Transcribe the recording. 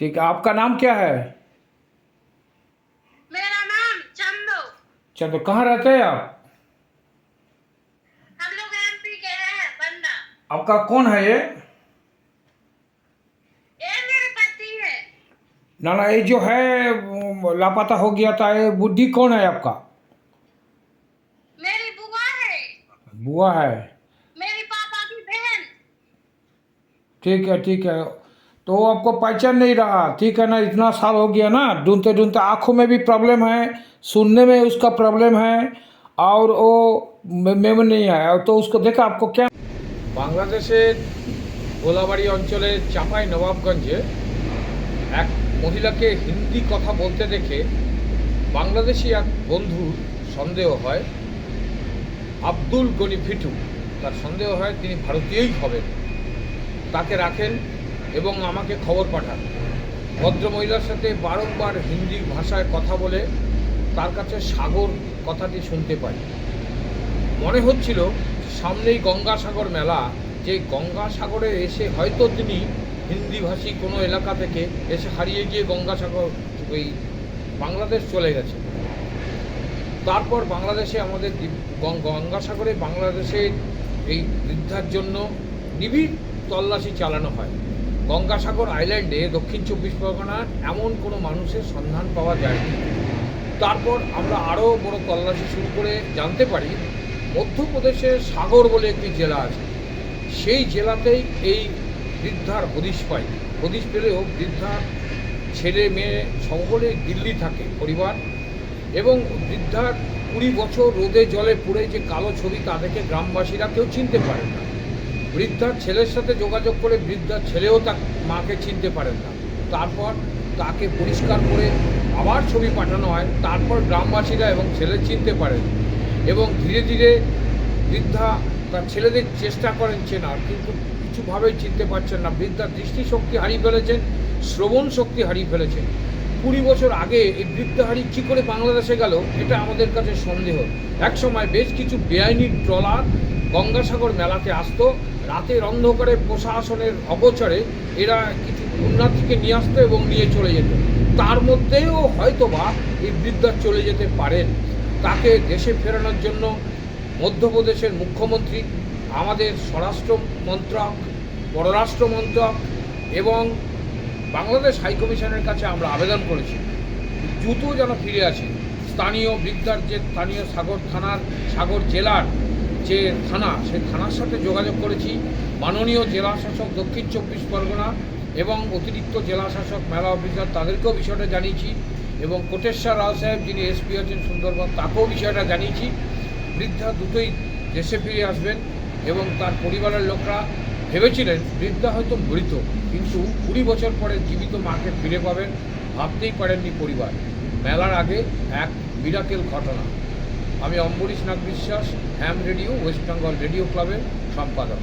ठीक है आपका नाम क्या है? मेरा नाम चंदू। चलो कहाँ रहते हैं आप? हम लोग एमपी के हैं बंदा आपका कौन है ये? ये मेरे पति है। ना ना ये जो है लापता हो गया था ये बुद्धि कौन है आपका? मेरी बुआ है। बुआ है। मेरी पापा की बहन। ठीक है ठीक है। तो वो आपको पहचान नहीं रहा ठीक है ना इतना साल हो गया ना ढूंढते ढूंढते आँखों में भी प्रॉब्लम है सुनने में उसका प्रॉब्लम है और वो मेमोरी नहीं है तो उसको देखा आपको क्या বাংলাদেশের গোলাবাড়ি অঞ্চলের চাপাই নবাবগঞ্জে এক মহিলাকে হিন্দি কথা বলতে দেখে বাংলাদেশি এক বন্ধুর সন্দেহ হয় আব্দুল গনি ফিটু তার সন্দেহ হয় তিনি ভারতীয়ই হবেন তাকে রাখেন এবং আমাকে খবর পাঠান। ভদ্রমহিলার সাথে বারংবার হিন্দি ভাষায় কথা বলে তার কাছে সাগর কথাটি শুনতে পাই। মনে হচ্ছিল সামনেই গঙ্গাসাগর মেলা, যে গঙ্গাসাগরে এসে হয়তো তিনি হিন্দিভাষী কোনো এলাকা থেকে এসে হারিয়ে গিয়ে গঙ্গাসাগর ওই বাংলাদেশ চলে গেছে। তারপর বাংলাদেশে আমাদের গঙ্গাসাগরে বাংলাদেশে এই বৃদ্ধার জন্য নিবিড় তল্লাশি চালানো হয়। গঙ্গাসাগর আইল্যান্ডে দক্ষিণ চব্বিশ পরগনার এমন কোনো মানুষের সন্ধান পাওয়া যায়নি। তারপর আমরা আরও বড় তল্লাশি শুরু করে জানতে পারি, মধ্যপ্রদেশের সাগর বলে একটি জেলা আছে। সেই জেলাতেই এই বৃদ্ধার হদিশ পাই হদিশ পেলেও বৃদ্ধার ছেলে মেয়ে সকলে দিল্লি থাকে পরিবার এবং বৃদ্ধার কুড়ি বছর রোদে জলে পুড়ে যে কালো ছবি তা দেখে গ্রামবাসীরা কেউ চিনতে পারেন না। বৃদ্ধার ছেলের সাথে যোগাযোগ করে বৃদ্ধার ছেলেও তার মাকে চিনতে পারেন না। তারপর তাকে পরিষ্কার করে আবার ছবি পাঠানো হয়, তারপর গ্রামবাসীরা এবং ছেলে চিনতে পারেন। এবং ধীরে ধীরে বৃদ্ধা তার ছেলেদের চেষ্টা করেন চেনার, কিন্তু কিছুভাবেই চিনতে পারছেন না। বৃদ্ধার দৃষ্টিশক্তি হারিয়ে ফেলেছেন, শ্রবণ শক্তি হারিয়ে ফেলেছেন। কুড়ি বছর আগে এই বৃদ্ধাহারি কী করে বাংলাদেশে গেল, এটা আমাদের কাছে সন্দেহ। এক সময় বেশ কিছু বেআইনি ট্রলার গঙ্গাসাগর মেলাতে আসতো। রাতের অন্ধকারে প্রশাসনের অগোচরে এরা কিছু উন্নতিকে নিয়ে আসতো এবং নিয়ে চলে যেত। তার মধ্যেও হয়তোবা এই বৃদ্ধা চলে যেতে পারেন। তাকে দেশে ফেরানোর জন্য মধ্যপ্রদেশের মুখ্যমন্ত্রী, আমাদের স্বরাষ্ট্র মন্ত্রক, পররাষ্ট্র মন্ত্রক এবং বাংলাদেশ হাইকমিশনের কাছে আমরা আবেদন করেছি। দ্রুত যেন ফিরে আসে। স্থানীয় বৃদ্ধার যে স্থানীয় সাগর থানার, সাগর জেলার যে থানা সেই থানার সাথে যোগাযোগ করেছি। মাননীয় জেলা শাসক দক্ষিণ চব্বিশ পরগনা এবং অতিরিক্ত জেলা শাসক মেলা অফিসার, তাদেরকেও বিষয়টা জানিয়েছি এবং কোটেশ্বর রাও সাহেব, যিনি এসপি আছেন সুন্দরবন, তাকেও বিষয়টা জানিয়েছি। বৃদ্ধা দুটোই দেশে ফিরে আসবেন এবং তার পরিবারের লোকরা ভেবেছিলেন, বৃদ্ধা হয়তো মৃত, কিন্তু কুড়ি বছর পরে জীবিত মাকে ফিরে পাবেন, ভাবতেই পারেননি পরিবার। মেলার আগে এক মিরাকেল ঘটনা। আমি Ambarish Nag Biswas ham radio West Bengal radio ক্লাবের সম্পাদক।